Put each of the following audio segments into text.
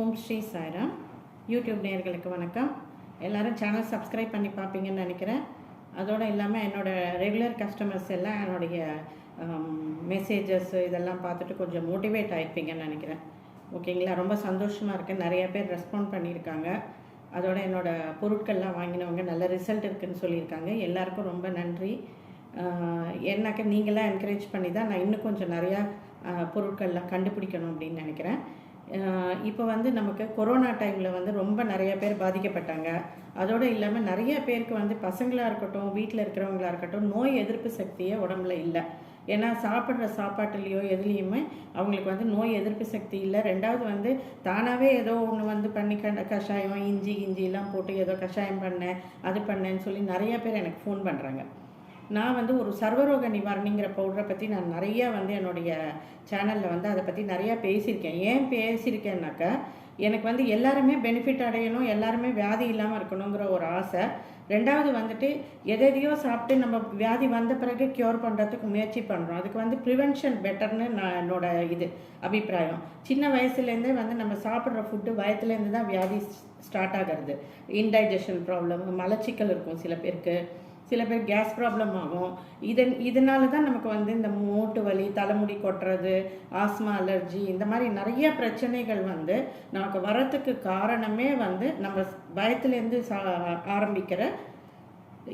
ஓம் Sri Sairam. YouTube நேயர்களுக்கு வணக்கம். எல்லாரும் சேனல் சப்ஸ்கிரைப் பண்ணி பார்ப்பீங்கன்னு நினைக்கிறேன். அதோடு இல்லாமல் என்னோடய ரெகுலர் கஸ்டமர்ஸ் எல்லாம் என்னுடைய மெசேஜஸ் இதெல்லாம் பார்த்துட்டு கொஞ்சம் மோட்டிவேட் ஆயிருப்பீங்கன்னு நினைக்கிறேன். ஓகேங்களா? ரொம்ப சந்தோஷமாக இருக்குது நிறைய பேர் ரெஸ்பாண்ட் பண்ணியிருக்காங்க. அதோட என்னோடய பொருட்கள்லாம் வாங்கினவங்க நல்ல ரிசல்ட் இருக்குன்னு சொல்லியிருக்காங்க. எல்லாருக்கும் ரொம்ப நன்றி. ஆஹ் நீங்களாம் என்கரேஜ் பண்ணி தான் நான் இன்னும் கொஞ்சம் நிறையா பொருட்கள்லாம் கண்டுபிடிக்கணும் அப்படின்னு நினைக்கிறேன். இப்போ வந்து நமக்கு கொரோனா டைமில் வந்து ரொம்ப நிறைய பேர் பாதிக்கப்பட்டாங்க. அதோடு இல்லாமல் நிறைய பேருக்கு வந்து பசங்களாக இருக்கட்டும் வீட்டில் இருக்கிறவங்களா இருக்கட்டும் நோய் எதிர்ப்பு சக்தியே உடம்புல இல்லை. ஏன்னா சாப்பிட்ற சாப்பாட்டுலேயோ எதுலேயுமே அவங்களுக்கு வந்து நோய் எதிர்ப்பு சக்தி இல்லை. ரெண்டாவது வந்து தானாகவே ஏதோ ஒன்று வந்து பண்ணி கண்ட கஷாயம் இஞ்சி இஞ்சிலாம் போட்டு ஏதோ கஷாயம் பண்ணேன் அது பண்ணேன்னு சொல்லி நிறைய பேர் எனக்கு ஃபோன் பண்ணுறாங்க நான் வந்து ஒரு சர்வரோக நிவாரணிங்கிற பவுடரை பற்றி நான் நிறைய வந்து என்னுடைய சேனலில் வந்து அதை பற்றி நிறையா பேசியிருக்கேன். ஏன் பேசியிருக்கேன்னாக்கா எனக்கு வந்து எல்லாருமே பெனிஃபிட் அடையணும் எல்லாருமே வியாதி இல்லாமல் இருக்கணுங்கிற ஒரு ஆசை. ரெண்டாவது வந்துட்டு எதையோ சாப்பிட்டு நம்ம வியாதி வந்த பிறகு க்யூர் பண்ணுறதுக்கு முயற்சி பண்ணுறோம் அதுக்கு வந்து ப்ரிவென்ஷன் பெட்டர்னு நான் என்னோட இது அபிப்பிராயம். சின்ன வயசுலேருந்தே வந்து நம்ம சாப்பிட்ற ஃபுட்டு வயத்துலேருந்து தான் வியாதி ஸ்டார்ட் ஆகிறது. இன்டைஜஷன் ப்ராப்ளம் மலச்சிக்கல் இருக்கும் சில பேருக்கு. சில பேர் கேஸ் ப்ராப்ளம் ஆகும். இதன் இதனால தான் நமக்கு வந்து இந்த மூட்டு வலி தலைமுடி கொட்டுறது ஆஸ்மா அலர்ஜி இந்த மாதிரி நிறைய பிரச்சனைகள் வந்து நமக்கு வரத்துக்கு காரணமே வந்து நம்ம பயத்துலேருந்து சா ஆரம்பிக்கிற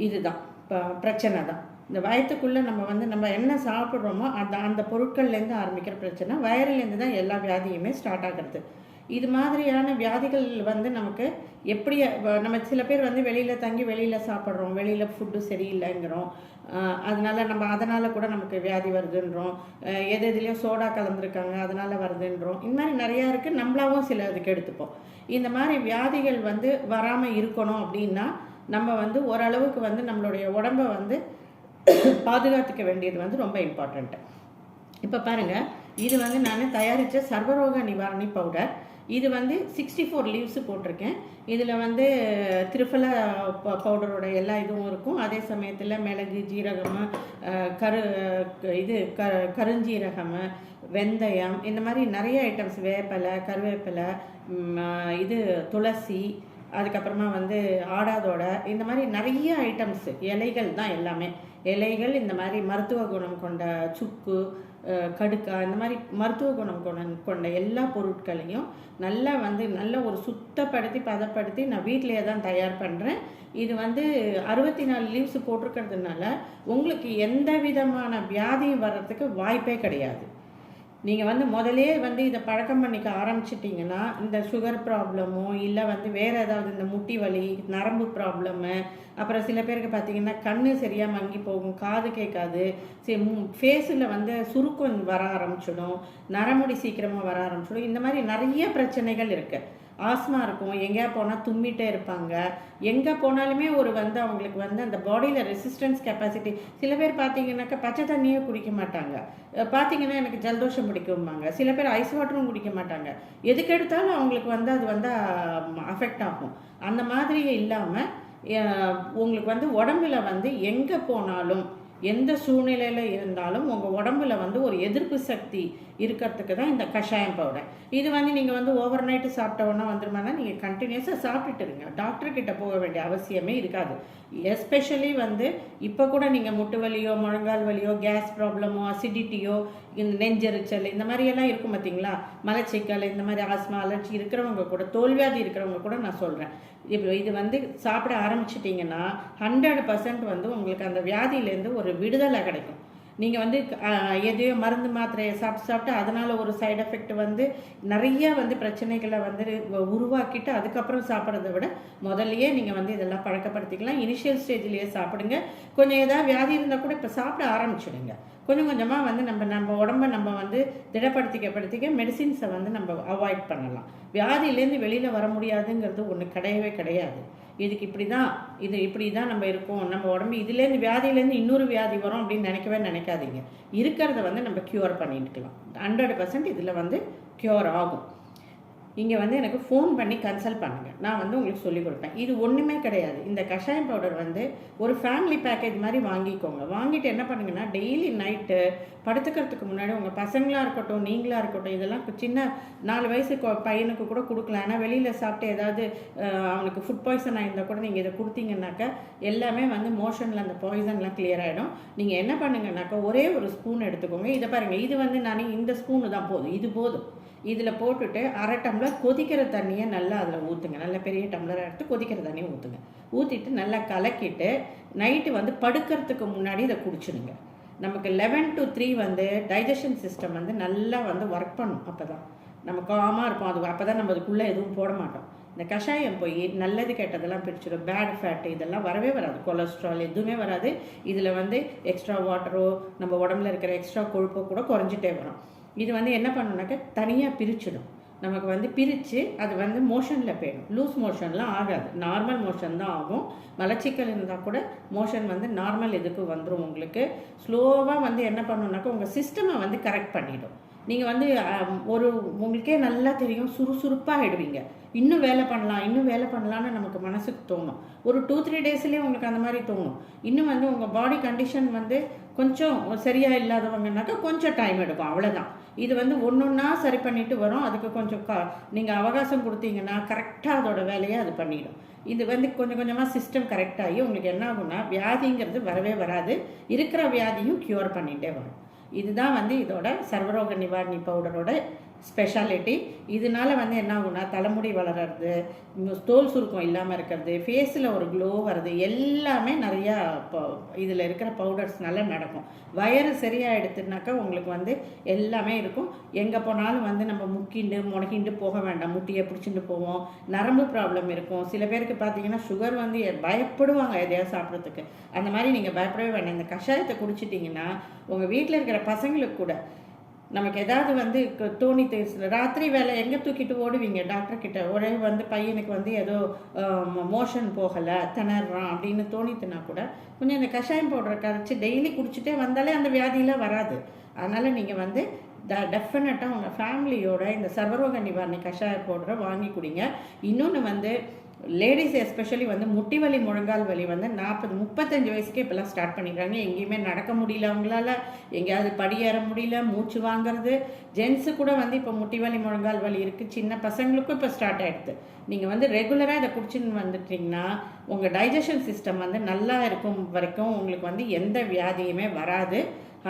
இதுதான். ப- பிரச்சனை தான் இந்த வயத்துக்குள்ளே நம்ம வந்து நம்ம என்ன சாப்பிட்றோமோ அந்த அந்த பொருட்கள்லேருந்து ஆரம்பிக்கிற பிரச்சனை வயரிலேருந்து தான் எல்லா வியாதியுமே ஸ்டார்ட் ஆகிறது. இது மாதிரியான வியாதிகள் வந்து நமக்கு எப்படி நம்ம சில பேர் வந்து வெளியில் தங்கி வெளியில் சாப்பிட்றோம் வெளியில் ஃபுட்டு சரியில்லைங்கிறோம். அதனால் அதனால நம்ம அதனால் கூட நமக்கு வியாதி வருதுன்றோம். எது எதுலேயோ சோடா கலந்துருக்காங்க அதனால் வருதுன்றோம். இந்த மாதிரி நிறையா இருக்குது நம்மளாவும் சில இதுக்கு எடுத்துப்போம். இந்த மாதிரி வியாதிகள் வந்து வராமல் இருக்கணும் அப்படின்னா நம்ம வந்து ஓரளவுக்கு வந்து நம்மளுடைய உடம்பை வந்து பாதுகாத்துக்க வேண்டியது வந்து ரொம்ப இம்பார்ட்டண்ட்டு இப்போ பாருங்க இது வந்து நான் தயாரித்த சர்வரோக நிவாரணி பவுடர் இது வந்து சிக்ஸ்டி ஃபோர் லீவ்ஸு போட்டிருக்கேன். இதில் வந்து திரிஃபலா ப- பவுடரோட எல்லா இதுவும் இருக்கும். அதே சமயத்தில் மிளகு ஜீரகம் கரு இது க கருஞ்சீரகம் வெந்தயம் இந்த மாதிரி நிறைய ஐட்டம்ஸ் வேப்பிலை கருவேப்பிலை இது துளசி அதுக்கப்புறமா வந்து ஆடாதோட இந்த மாதிரி நிறைய ஐட்டம்ஸ் இலைகள் தான் எல்லாமே. இலைகள் இந்த மாதிரி மருத்துவ குணம் கொண்ட சுக்கு கடுக்கா இந்த மாதிரி மருத்துவ குணம் கொண்ட கொண்ட எல்லா பொருட்களையும் நல்லா வந்து நல்ல ஒரு சுத்தப்படுத்தி பதப்படுத்தி நான் வீட்டிலேயே தான் தயார் பண்ணுறேன் இது வந்து அறுபத்தி நாலு லீவ்ஸ் போட்டிருக்கிறதுனால உங்களுக்கு எந்த விதமான வியாதியும் வர்றதுக்கு வாய்ப்பே கிடையாது. நீங்கள் வந்து முதலே வந்து இதை பழக்கம் பண்ணிக்க ஆரம்பிச்சிட்டிங்கன்னா இந்த சுகர் ப்ராப்ளமோ இல்லை வந்து வேறு ஏதாவது இந்த முட்டி வலி நரம்பு ப்ராப்ளமு அப்புறம் சில பேருக்கு பார்த்தீங்கன்னா கண்ணு சரியாக மங்கி போகும் காது கேட்காது சரி ஃபேஸில் வந்து சுருக்கம் வர ஆரம்பிச்சிடும் நரமுடி சீக்கிரமாக வர ஆரம்பிச்சிடும் இந்த மாதிரி நிறைய பிரச்சனைகள் இருக்குது ஆஸ்மா இருக்கும். எங்கேயா போனால் தும்மிட்டே இருப்பாங்க. எங்கே போனாலுமே ஒரு வந்து அவங்களுக்கு வந்து அந்த பாடியில் ரெசிஸ்டன்ஸ் கெப்பாசிட்டி சில பேர் பார்த்தீங்கன்னாக்கா பச்சை தண்ணியே குடிக்க மாட்டாங்க. பார்த்தீங்கன்னா எனக்கு ஜலதோஷம் பிடிக்கும்பாங்க. சில பேர் ஐஸ் வாட்டரும் குடிக்க மாட்டாங்க. எதுக்கு எடுத்தாலும் அவங்களுக்கு வந்து அது வந்து அஃபெக்ட் ஆகும். அந்த மாதிரி இல்லாமல் உங்களுக்கு வந்து உடம்புல வந்து எங்கே போனாலும் எந்த சூழ்நிலையில் இருந்தாலும் உங்கள் உடம்புல வந்து ஒரு எதிர்ப்பு சக்தி இருக்கிறதுக்கு தான் இந்த கஷாயம் பவுடர் இது வந்து நீங்கள் வந்து ஓவர் நைட்டு சாப்பிட்டவொன்னா வந்துருமானா நீங்கள் கண்டினியூஸாக சாப்பிட்டுட்டு இருங்க. டாக்டர் கிட்ட போக வேண்டிய அவசியமே இருக்காது. எஸ்பெஷலி வந்து இப்போ கூட நீங்கள் முட்டு வலியோ முழங்கால் வலியோ கேஸ் ப்ராப்ளமோ அசிடிட்டியோ இந்த நெஞ்செரிச்சல் இந்த மாதிரியெல்லாம் இருக்கும் பார்த்தீங்களா மலச்சிக்கல் இந்த மாதிரி ஆஸ்மா அலர்ஜி இருக்கிறவங்க கூட தோல்வியாதி இருக்கிறவங்க கூட நான் சொல்கிறேன் இப்போ இது வந்து சாப்பிட ஆரம்பிச்சிட்டிங்கன்னா ஹண்ட்ரட் பர்சன்ட் வந்து உங்களுக்கு அந்த வியாதியிலேருந்து ஒரு விடுதலை கிடைக்கும். நீங்கள் வந்து எதையோ மருந்து மாத்திரையை சாப்பிட்டு சாப்பிட்டு அதனால் ஒரு சைடு எஃபெக்ட் வந்து நிறைய வந்து பிரச்சனைகளை வந்து உருவாக்கிட்டு அதுக்கப்புறம் சாப்பிட்றத விட முதல்லையே நீங்கள் வந்து இதெல்லாம் பழக்கப்படுத்திக்கலாம். இனிஷியல் ஸ்டேஜ்லேயே சாப்பிடுங்க. கொஞ்சம் ஏதாவது வியாதி இருந்தால் கூட இப்போ சாப்பிட ஆரம்பிச்சிடுங்க. கொஞ்சம் கொஞ்சமாக வந்து நம்ம நம்ம உடம்ப நம்ம வந்து திடப்படுத்திக்க படுத்திக்க மெடிசின்ஸை வந்து நம்ம அவாய்ட் பண்ணலாம். வியாதியிலேருந்து வெளியில் வர முடியாதுங்கிறது ஒன்று கிடையவே கிடையாது. இதுக்கு இப்படி தான் இது இப்படி தான் நம்ம இருக்கோம். நம்ம உடம்பு இதுலேருந்து வியாதியிலேருந்து இன்னொரு வியாதி வரும் அப்படின்னு நினைக்கவே நினைக்காதீங்க. இருக்கிறத வந்து நம்ம க்யூர் பண்ணிட்டுக்கலாம். ஹண்ட்ரட் பர்சன்ட் இதில் வந்து க்யூர் ஆகும். இங்கே வந்து எனக்கு ஃபோன் பண்ணி கன்சல்ட் பண்ணுங்கள் நான் வந்து உங்களுக்கு சொல்லிக் கொடுப்பேன். இது ஒன்றுமே கிடையாது. இந்த கஷாயம் பவுடர் வந்து ஒரு ஃபேமிலி பேக்கேஜ் மாதிரி வாங்கிக்கோங்க. வாங்கிட்டு என்ன பண்ணுங்கன்னா டெய்லி நைட்டு படுத்துக்கிறதுக்கு முன்னாடி உங்கள் பசங்களாக இருக்கட்டும் நீங்களாக இருக்கட்டும் இதெல்லாம் சின்ன நாலு வயசு பையனுக்கு கூட கொடுக்கலாம். ஆனால் வெளியில் சாப்பிட்டு ஏதாவது அவனுக்கு ஃபுட் பாய்சன் ஆயிருந்தால் கூட நீங்கள் இதை கொடுத்தீங்கன்னாக்கா எல்லாமே வந்து மோஷனில் அந்த பாய்சன்லாம் கிளியர் ஆகிடும் நீங்கள் என்ன பண்ணுங்கன்னாக்கா ஒரே ஒரு ஸ்பூன் எடுத்துக்கோங்க. இதை பாருங்கள் இது வந்து நான் இந்த ஸ்பூனு தான் போதும். இது போதும். இதில் போட்டுட்டு அரை டம்ளர் கொதிக்கிற தண்ணியை நல்லா அதில் ஊற்றுங்க நல்ல பெரிய டம்ளர் எடுத்து கொதிக்கிற தண்ணியை ஊற்றுங்க ஊற்றிட்டு நல்லா கலக்கிட்டு நைட்டு வந்து படுக்கிறதுக்கு முன்னாடி இதை குடிச்சிடுங்க. நமக்கு லெவன் டு த்ரீ வந்து டைஜஷன் சிஸ்டம் வந்து நல்லா வந்து ஒர்க் பண்ணும் அப்போ தான் நம்ம காமாக இருப்போம். அது அப்போ தான் நம்ம அதுக்குள்ளே எதுவும் போட மாட்டோம். இந்த கஷாயம் போய் நல்லது கெட்டதெல்லாம் பிரிச்சிடும். பேட் ஃபேட் இதெல்லாம் வரவே வராது. கொலஸ்ட்ரால் எதுவுமே வராது. இதில் வந்து எக்ஸ்ட்ரா வாட்டரோ நம்ம உடம்புல இருக்கிற எக்ஸ்ட்ரா கொழுப்போ கூட குறைஞ்சிட்டே வரும். இது வந்து என்ன பண்ணணுனாக்கா தனியாக பிரிச்சிடும். நமக்கு வந்து பிரித்து அது வந்து மோஷனில் போயிடும். லூஸ் மோஷன்லாம் ஆகாது. நார்மல் மோஷன் தான் ஆகும். மலச்சிக்கல் இருந்தால் கூட மோஷன் வந்து நார்மல் இதுக்கு வந்துடும் உங்களுக்கு. ஸ்லோவாக வந்து என்ன பண்ணணுனாக்கா உங்கள் சிஸ்டமை வந்து கரெக்ட் பண்ணிடும். நீங்கள் வந்து ஒரு உங்களுக்கே நல்லா தெரியும் சுறுசுறுப்பாக ஆகிடுவீங்க இன்னும் வேலை பண்ணலாம் இன்னும் வேலை பண்ணலான்னு நமக்கு மனசுக்கு தோணும். ஒரு டூ த்ரீ டேஸ்லேயே உங்களுக்கு அந்த மாதிரி தோணும். இன்னும் வந்து உங்கள் பாடி கண்டிஷன் வந்து கொஞ்சம் சரியாக இல்லாதவங்கனாக்கா கொஞ்சம் டைம் எடுக்கும் அவ்வளோதான் இது வந்து ஒன்று ஒன்றா சரி பண்ணிட்டு வரும். அதுக்கு கொஞ்சம் க நீங்கள் அவகாசம் கொடுத்தீங்கன்னா கரெக்டாக அதோட வேலையை அது பண்ணிடும். இது வந்து கொஞ்சம் கொஞ்சமாக சிஸ்டம் கரெக்டாகி உங்களுக்கு என்ன ஆகும்னா வியாதிங்கிறது வரவே வராது. இருக்கிற வியாதியும் க்யூர் பண்ணிகிட்டே வரும். இதுதான் வந்து இதோட சர்வரோக நிவாரணி பவுடரோட ஸ்பெஷாலிட்டி இதனால வந்து என்ன ஆகும்னா தலைமுடி வளர்றது தோல் சுருக்கம் இல்லாமல் இருக்கிறது ஃபேஸில் ஒரு க்ளோ வர்றது எல்லாமே நிறையா இதில் இருக்கிற பவுடர்ஸ்னால நடக்கும். வயறு சரியாக எடுத்துனாக்கா உங்களுக்கு வந்து எல்லாமே இருக்கும். எங்கே போனாலும் வந்து நம்ம முக்கிண்டு முடக்கிண்டு போக வேண்டாம். முட்டியை பிடிச்சிட்டு போவோம். நரம்பு ப்ராப்ளம் இருக்கும். சில பேருக்கு பார்த்தீங்கன்னா சுகர் வந்து பயப்படுவாங்க எதையாவது சாப்பிட்றதுக்கு. அந்த மாதிரி நீங்கள் பயப்படவே வேண்டாம். இந்த கஷாயத்தை குடிச்சிட்டிங்கன்னா உங்கள் வீட்டில் இருக்கிற பசங்களுக்கு கூட நமக்கு ஏதாவது வந்து தோணி தேசல ராத்திரி வேலை எங்கே தூக்கிட்டு ஓடுவீங்க? டாக்டர் கிட்ட ஒரே வந்து பையனுக்கு வந்து ஏதோ மோஷன் போகலை திணறான் அப்படின்னு தோணித்துனா கூட கொஞ்சம் இந்த கஷாயம் பவுடரை கரைச்சி டெய்லி குடிச்சிட்டே வந்தாலே அந்த வியாதியெலாம் வராது. அதனால் நீங்கள் வந்து ட டெஃபினட்டாக உங்கள் ஃபேமிலியோட இந்த சர்வரோக நிவாரணி கஷாய பவுடரை வாங்கி குடிங்க. இன்னொன்று வந்து லேடிஸ் எஸ்பெஷலி வந்து முட்டி வலி முழங்கால் வலி வந்து நாற்பது முப்பத்தஞ்சு வயசுக்கே இப்போல்லாம் ஸ்டார்ட் பண்ணிக்கிறாங்க. எங்கேயுமே நடக்க முடியல அவங்களால. எங்கேயாவது படியேற முடியல மூச்சு வாங்குறது. ஜென்ஸு கூட வந்து இப்போ முட்டி வலி முழங்கால் வலி இருக்குது சின்ன பசங்களுக்கும் இப்போ ஸ்டார்ட் ஆகிடுது நீங்கள் வந்து ரெகுலராக இதை குடிச்சுன்னு வந்துட்டீங்கன்னா உங்கள் டைஜஷன் சிஸ்டம் வந்து நல்லா இருக்கும் வரைக்கும் உங்களுக்கு வந்து எந்த வியாதியுமே வராது.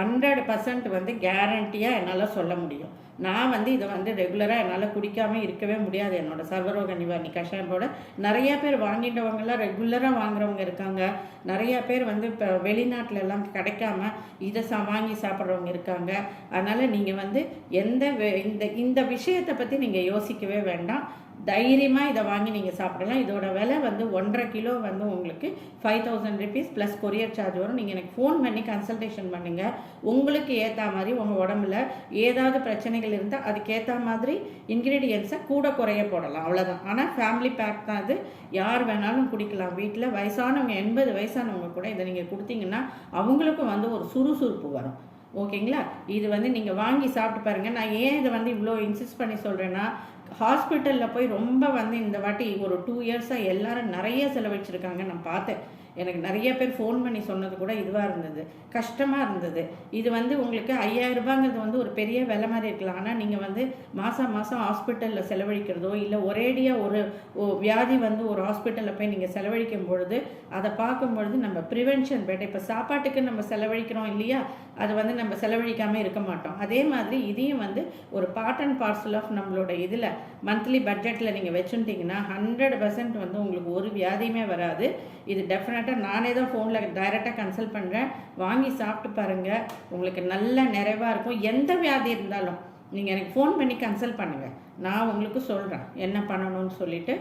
ஹண்ட்ரட் பர்சன்ட் வந்து கேரண்டியாக என்னால் சொல்ல முடியும். நான் வந்து இதை வந்து ரெகுலராக என்னால் குடிக்காமல் இருக்கவே முடியாது. என்னோட சர்வரோக நிவாரணி கஷாயத்தோட நிறைய பேர் வாங்கிட்டவங்கலாம் ரெகுலராக வாங்குறவங்க இருக்காங்க. நிறைய பேர் வந்து இப்போ வெளிநாட்டிலலாம் எல்லாம் கிடைக்காம இதை சா வாங்கி சாப்பிட்றவங்க இருக்காங்க. அதனால் நீங்கள் வந்து எந்த வே- இந்த இந்த விஷயத்தை பற்றி நீங்கள் யோசிக்கவே வேண்டாம். தைரியமாக இதை வாங்கி நீங்கள் சாப்பிடலாம். இதோட விலை வந்து ஒன்றரை கிலோ வந்து உங்களுக்கு five thousand rupees plus courier charge வரும். நீங்கள் எனக்கு ஃபோன் பண்ணி கன்சல்டேஷன் பண்ணுங்கள் உங்களுக்கு ஏற்ற மாதிரி உங்கள் உடம்புல ஏதாவது பிரச்சனைகள் இருந்தால் அதுக்கேற்ற மாதிரி இன்க்ரீடியன்ஸை கூட குறைய போடலாம். அவ்வளோதான் ஆனால் ஃபேமிலி பேக் தான் இது. யார் வேணாலும் குடிக்கலாம். வீட்டில் வயசானவங்க எண்பது வயசானவங்க கூட இதை நீங்கள் கொடுத்தீங்கன்னா அவங்களுக்கும் வந்து ஒரு சுறுசுறுப்பு வரும். ஓகேங்களா? இது வந்து நீங்கள் வாங்கி சாப்பிட்டு பாருங்கள் நான் ஏன் இதை வந்து இவ்வளோ இன்சிஸ்ட் பண்ணி சொல்கிறேன்னா ஹாஸ்பிட்டலில் போய் ரொம்ப வந்து இந்த வாட்டி ஒரு டூ இயர்ஸாக எல்லாரும் நிறைய செலவழிச்சிருக்காங்க நான் பார்த்தேன். எனக்கு நிறைய பேர் ஃபோன் பண்ணி சொன்னது கூட இதுவாக இருந்தது. கஷ்டமாக இருந்தது. இது வந்து உங்களுக்கு ஐயாயிரம் ரூபாங்கிறது வந்து ஒரு பெரிய விலை மாதிரி இருக்கலாம். ஆனால் நீங்கள் வந்து மாதம் மாதம் ஹாஸ்பிட்டலில் செலவழிக்கிறதோ இல்லை ஒரேடியாக ஒரு வியாதி வந்து ஒரு ஹாஸ்பிட்டலில் போய் நீங்கள் செலவழிக்கும் பொழுது அதை பார்க்கும் பொழுது நம்ம ப்ரிவென்ஷன் பெட்டர் இப்போ சாப்பாட்டுக்கு நம்ம செலவழிக்கிறோம் இல்லையா? அது வந்து நம்ம செலவழிக்காமல் இருக்க மாட்டோம். அதே மாதிரி இதையும் வந்து ஒரு பார்ட் அண்ட் பார்சல் ஆஃப் நம்மளோட இதில் மந்த்லி பட்ஜெட்டில் நீங்கள் வச்சுட்டிங்கன்னா ஹண்ட்ரட் பர்சன்ட் வந்து உங்களுக்கு ஒரு வியாதியுமே வராது. இது டெஃபினட்டாக நானே தான் ஃபோனில் டைரெக்டாக கன்சல்ட் பண்ணுறேன் வாங்கி சாப்பிட்டு பாருங்கள் உங்களுக்கு நல்ல நிறைவாக இருக்கும். எந்த வியாதி இருந்தாலும் நீங்கள் எனக்கு ஃபோன் பண்ணி கன்சல்ட் பண்ணுங்கள் நான் உங்களுக்கு சொல்கிறேன் என்ன பண்ணணும்னு சொல்லிட்டு.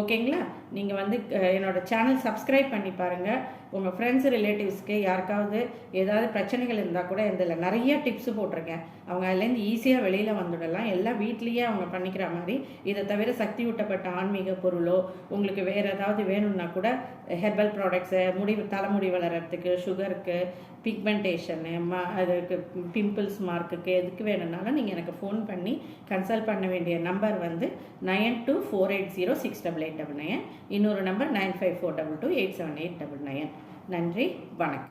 ஓகேங்களா? நீங்கள் வந்து என்னோடய என்னோட சேனல் சப்ஸ்கிரைப் பண்ணி பாருங்கள் உங்கள் ஃப்ரெண்ட்ஸ் ரிலேட்டிவ்ஸ்க்கு யாருக்காவது ஏதாவது பிரச்சனைகள் இருந்தால் கூட இதில் நிறைய டிப்ஸ் போட்டிருக்கேன். அவங்க அதுலேருந்து ஈஸியாக வெளியில் வந்துடலாம். எல்லாம் வீட்லேயே அவங்க பண்ணிக்கிற மாதிரி. இதை தவிர சக்தி ஊட்டப்பட்ட ஆன்மீக பொருளோ உங்களுக்கு வேறு ஏதாவது வேணும்னா கூட ஹெர்பல் ப்ராடக்ட்ஸு முடி தலைமுடி வளர்கிறதுக்கு சுகருக்கு பிக்மெண்டேஷனு ம அதுக்கு பிம்பிள்ஸ் மார்க்குக்கு எதுக்கு வேணும்னாலும் நீங்கள் எனக்கு ஃபோன் பண்ணி கன்சல்ட் பண்ண வேண்டிய நம்பர் வந்து nine two four eight zero six double eight double nine இன்னொரு number nine five four double two eight seven eight double nine நன்றி வணக்கம்.